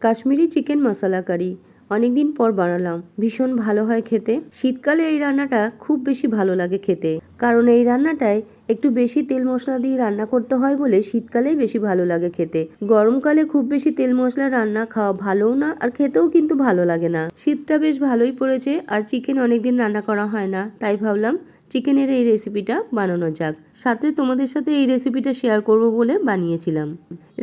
Kashmiri chicken মশলা কারি। অনেকদিন পর বানালাম। ভীষণ ভালো হয় খেতে। শীতকালে এই রান্নাটা খুব বেশি ভালো লাগে খেতে। কারণ এই রান্নাটায় একটু বেশি তেল মশলা দিয়ে রান্না করতে হয় বলে শীতকালেই বেশি ভালো লাগে খেতে। গরমকালে খুব বেশি তেল মশলা রান্না খাওয়া ভালোও না আর খেতেও কিন্তু ভালো লাগে না। শীতটা বেশ ভালোই পড়েছে আর চিকেন অনেকদিন রান্না করা হয় না, তাই ভাবলাম চিকেনের এই রেসিপিটা বানানো যাক। সাথে তোমাদের সাথে এই রেসিপিটা শেয়ার করব বলে বানিয়েছিলাম।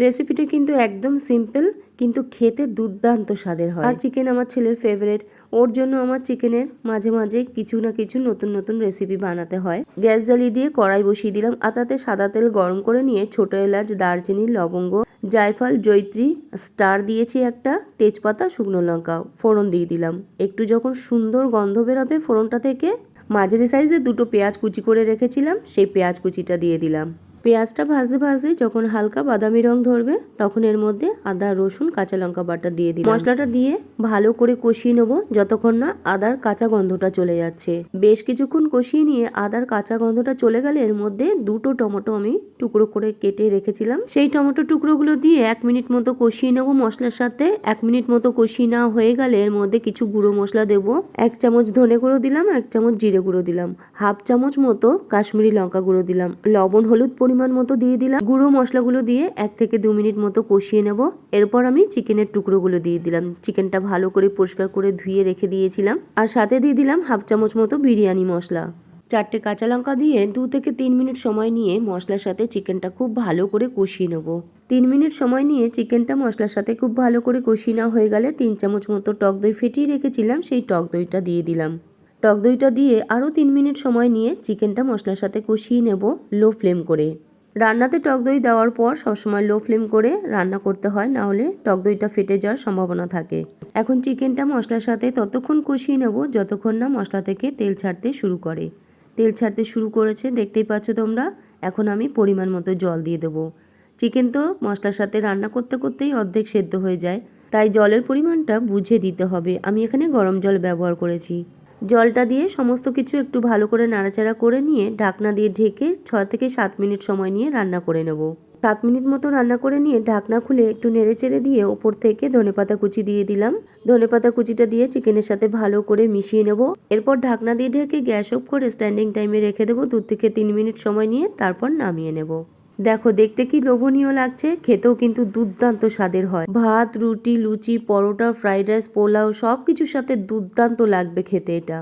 রেসিপিটা কিন্তু একদম সিম্পল, কিন্তু খেতে দুর্দান্ত স্বাদের হয়। আর চিকেন আমার ছেলের ফেভারেট ওর জন্য আমার চিকেনের মাঝে মাঝে কিছু না কিছু নতুন নতুন রেসিপি বানাতে হয়। গ্যাস জ্বালিয়ে দিয়ে কড়াই বসিয়ে দিলাম। আর তাতে সাদা তেল গরম করে নিয়ে ছোট এলাচ, দারচিনি, লবঙ্গ, জায়ফল জৈত্রী স্টার দিয়েছি একটা তেজপাতা, শুকনো লঙ্কা ফোড়ন দিয়ে দিলাম। একটু যখন সুন্দর গন্ধ বেরোবে ফোড়নটা থেকে মাঝারি সাইজে দুটো পেঁয়াজ কুচি করে রেখেছিলাম সেই পেঁয়াজ কুচিটা দিয়ে দিলাম। পেঁয়াজটা ভাজতে ভাজতে যখন হালকা বাদামি রং ধরবে, তখন এর মধ্যে আদা, রসুন, কাঁচা লঙ্কা বাটা দিয়ে দিই মশলাটা দিয়ে ভালো করে কষিয়ে নেব যতক্ষণ না আদার কাঁচা গন্ধটা চলে যাচ্ছে। বেশ কিছুক্ষণ কষিয়ে নিয়ে আদার কাঁচা গন্ধটা চলে গেলে এর মধ্যে দুটো টমেটো আমি টুকরো করে কেটে রেখেছিলাম। সেই টমেটো টুকরোগুলো দিয়ে এক মিনিট মতো কষিয়ে নেব মশলার সাথে। এক মিনিট মতো কষিয়ে নেওয়া হয়ে গেলে এর মধ্যে কিছু গুঁড়ো মশলা দেবো। এক চামচ ধনে গুঁড়ো দিলাম, এক চামচ জিরে গুঁড়ো দিলাম। হাফ চামচ মতো কাশ্মীরি লঙ্কা গুঁড়ো দিলাম। লবণ, হলুদ পরিমাণ মতো দিয়ে দিলাম। গুঁড়ো মশলাগুলো দিয়ে এক থেকে দু মিনিট মতো কষিয়ে নেব। এরপর আমি চিকেনের টুকরোগুলো দিয়ে দিলাম। চিকেনটা ভালো করে পরিষ্কার করে ধুয়ে রেখে দিয়েছিলাম। আর সাথে দিয়ে দিলাম হাফ চামচ মতো বিরিয়ানি মশলা। চারটে কাঁচা লঙ্কা দিয়ে দু থেকে তিন মিনিট সময় নিয়ে মশলার সাথে চিকেনটা খুব ভালো করে কষিয়ে নেব। তিন মিনিট সময় নিয়ে চিকেনটা মশলার সাথে খুব ভালো করে কষিয়ে নেওয়া হয়ে গেলে তিন চামচ মতো টক দই ফেটিয়ে রেখেছিলাম। সেই টক দইটা দিয়ে দিলাম। টক দইটা দিয়ে আরও তিন মিনিট সময় নিয়ে চিকেনটা মশলার সাথে কষিয়ে নেব লো ফ্লেম করে। রান্নাতে টক দই দেওয়ার পর সবসময় লো ফ্লেম করে রান্না করতে হয়, না হলে টক দইটা ফেটে যাওয়ার সম্ভাবনা থাকে। এখন চিকেনটা মশলার সাথে ততক্ষণ কষিয়ে নেব যতক্ষণ না মশলা থেকে তেল ছাড়তে শুরু করে। তেল ছাড়তে শুরু করেছে, দেখতেই পাচ্ছ তোমরা, এখন আমি পরিমাণ মতো জল দিয়ে দেবো। চিকেন তো মশলার সাথে রান্না করতে করতেই অর্ধেক সেদ্ধ হয়ে যায়, তাই জলের পরিমাণটা বুঝে দিতে হবে। আমি এখানে গরম জল ব্যবহার করেছি। জলটা দিয়ে সমস্ত কিছু একটু ভালো করে নাড়াচাড়া করে নিয়ে ঢাকনা দিয়ে ঢেকে ছ থেকে সাত মিনিট সময় নিয়ে রান্না করে নেব। সাত মিনিট মতো রান্না করে নিয়ে ঢাকনা খুলে একটু নেড়ে চেড়ে দিয়ে ওপর থেকে ধনেপাতা কুচি দিয়ে দিলাম। ধনেপাতা কুচিটা দিয়ে চিকেনের সাথে ভালো করে মিশিয়ে নেব। এরপর ঢাকনা দিয়ে ঢেকে গ্যাস অফ করে স্ট্যান্ডিং টাইমে রেখে দেবো। দু থেকে তিন মিনিট সময় নিয়ে তারপর নামিয়ে নেব। দেখো, দেখতে কি লোভনীয় লাগছে? খেতেও কিন্তু দুর্দান্ত স্বাদের হয়। ভাত, রুটি, লুচি, পরোটা, ফ্রাইড রাইস, পোলাও সব কিছুর সাথে দুর্দান্ত লাগবে খেতে এটা।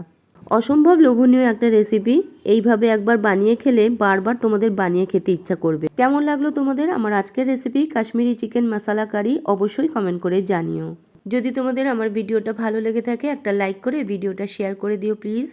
অসম্ভব লোভনীয় একটা রেসিপি এইভাবে একবার বানিয়ে খেলে বারবার তোমাদের বানিয়ে খেতে ইচ্ছা করবে। কেমন লাগল তোমাদের আমার আজকের recipe Kashmiri chicken masala curry অবশ্যই কমেন্ট করে জানিও। যদি তোমাদের আমার ভিডিওটা ভালো লেগে থাকে একটা লাইক করে ভিডিওটা শেয়ার করে দিও প্লিজ